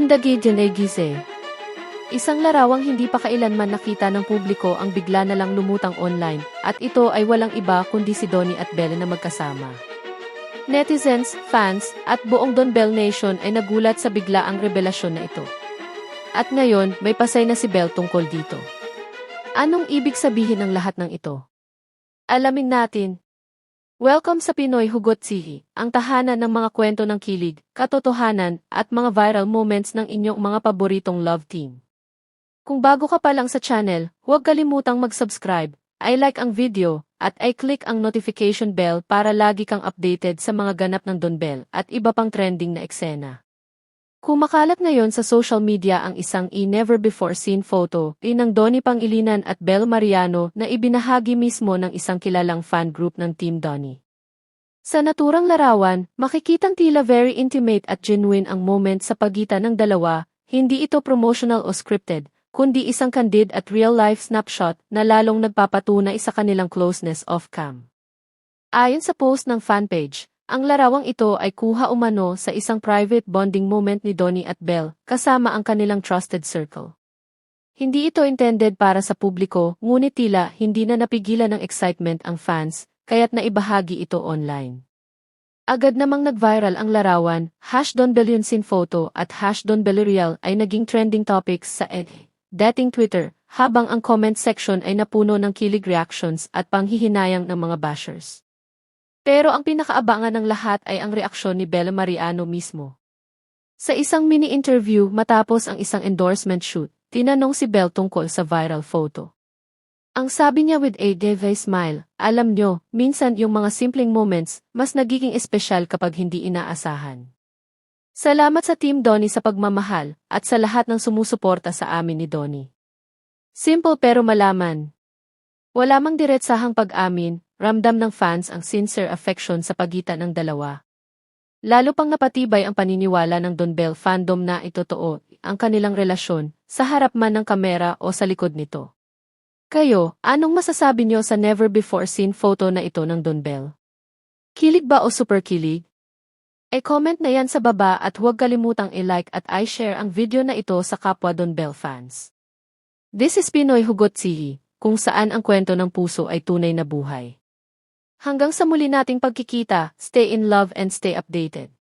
Handagi Gise. Isang larawang hindi pa kailanman nakita ng publiko ang bigla na lang lumutang online, at ito ay walang iba kundi si Donnie at Belle na magkasama. Netizens, fans, at buong Don Bell Nation ay nagulat sa bigla ang revelasyon na ito. At ngayon, may pasay na si Belle tungkol dito. Anong ibig sabihin ng lahat ng ito? Alamin natin. Welcome sa Pinoy Hugot Sihi, ang tahanan ng mga kwento ng kilig, katotohanan, at mga viral moments ng inyong mga paboritong love team. Kung bago ka pa lang sa channel, huwag kalimutang mag-subscribe, i-like ang video, at i-click ang notification bell para lagi kang updated sa mga ganap ng Don Bell at iba pang trending na eksena. Kumakalat ngayon sa social media ang isang i-never-before-seen photo ng Donnie Pangilinan at Bel Mariano na ibinahagi mismo ng isang kilalang fan group ng Team Donnie. Sa naturang larawan, makikitang tila very intimate at genuine ang moment sa pagitan ng dalawa, hindi ito promotional o scripted, kundi isang candid at real-life snapshot na lalong nagpapatunay sa kanilang closeness off-cam. Ayon sa post ng fanpage, ang larawang ito ay kuha umano sa isang private bonding moment ni Donnie at Belle kasama ang kanilang trusted circle. Hindi ito intended para sa publiko, ngunit tila hindi na napigilan ng excitement ang fans, kaya't naibahagi ito online. Agad namang nag-viral ang larawan, hash Don Bellion photo at hash Don Bellurial ay naging trending topics sa ed. Dating Twitter, habang ang comment section ay napuno ng kilig reactions at panghihinayang ng mga bashers. Pero ang pinakaabangan ng lahat ay ang reaksyon ni Bella Mariano mismo. Sa isang mini-interview matapos ang isang endorsement shoot, tinanong si Belle tungkol sa viral photo. Ang sabi niya with a devil smile, alam nyo, minsan yung mga simpleng moments, mas nagiging espesyal kapag hindi inaasahan. Salamat sa Team Donnie sa pagmamahal, at sa lahat ng sumusuporta sa amin ni Donnie. Simple pero malaman. Wala mang diretsahang pag-amin, ramdam ng fans ang sincere affection sa pagitan ng dalawa. Lalo pang napatibay ang paniniwala ng Don Bell fandom na itotoo ang kanilang relasyon sa harap man ng kamera o sa likod nito. Kayo, anong masasabi niyo sa never before seen photo na ito ng Don Bell? Kilig ba o super kilig? E-comment na yan sa baba at huwag kalimutang i-like at i-share ang video na ito sa kapwa Don Bell fans. This is Pinoy Hugot Sihi, kung saan ang kwento ng puso ay tunay na buhay. Hanggang sa muli nating pagkikita, stay in love and stay updated.